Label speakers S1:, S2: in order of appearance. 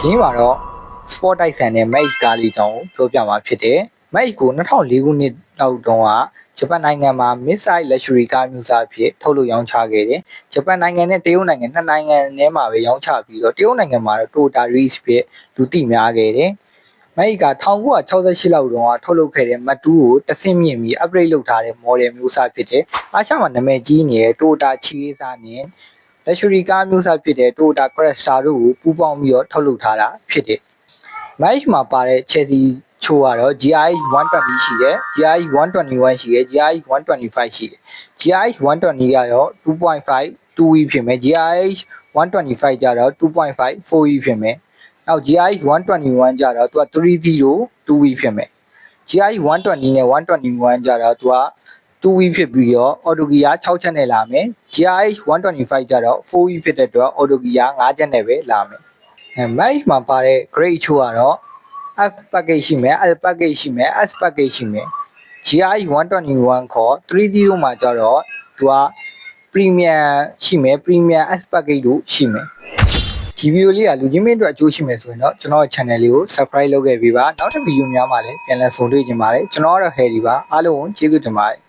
S1: ဒီနေ့မှာတော့ sport တိုက်ဆန်တဲ့ match ကားလေးကြောင်းကိုပြောပြမှာဖြစ်တယ် match ကို2004ခုနှစ်လောက်တုန်းကဂျပန်နိုင်ငံမှာ mid-size luxury ကားမျိုးစားအဖြစ်ထုတ်လုပ်ရောင်းချခဲ့တယ်ဂျပန်နိုင်ငံနဲ့တရုတ်နိုင်ငံနှစ်နိုင်ငံထဲမှာပဲရောင်းချပြီးတော့တရုတ်နိုင်ငံမှာတော့ Toyota Race ဖြစ်လူသိများခဲ့တယ်မိုက်က1968လောက်တုန်းကထုတ်လုပ်ခဲ့တဲ့မတ်တူးကိုတဆင့်မြင့်ပြီး upgrade လုပ်ထားတဲ့ model မျိုးစားဖြစ်တယ်။အားရှမှာနာမည်ကြီးနေတဲ့ Toyota ချီရေးစားနဲ့ luxury ကားမျိုးစားဖြစ်တဲ့ Toyota Cresta တို့ကိုပူးပေါင်းပြီးတော့ထုတ်လုပ်ထားတာဖြစ်တယ်။ match မှာပါတဲ့ Chelsea ချိုးကတော့ GRX 120ရှိတယ် GRX 121ရှိတယ် GRX 125ရှိတယ် GRX 120ကတော့2.5 2V ဖြစ်မယ် GRX 125ကျတော့2.5 4V ဖြစ်မယ်နောက် GRX 121ကျတော့သူက30 2V ဖြစ်မယ် GRX 120နဲ့121ကျတော့သူက 2V ဖြစ်ပြီးတော့ auto gear 6ချက်နဲ့လာမယ် GRX 125ကျတော့ 4V ဖြစ်တဲ့အတွက် auto gear 5ချက်နဲ့ပဲလာမယ်အဲ match မှာပါတဲ့ grade ချို့ကတော့ F package ရှိမယ် L package ရှိမယ် S package ရှိမယ် GRX 121ခေါ်30မှာကျတော့သူက premium ရှိမယ် premium S package တို့ရှိမယ်ဒီဗီဒီယိုလေးကလူချင်းမင်းအတွက်အကျိုးရှိမယ်ဆိုရင်တော့ကျွန်တော်ရဲ့ channel လေးကို subscribe လုပ်ခဲ့ပေးပါနောက်တစ်ဗီဒီယိုများမှာလည်းပြန်လည်ဆုံတွေ့ကြပါမယ်ကျွန်တော်ကတော့ Harry ပါအားလုံးကိုကျေးဇူးတင်ပါတယ်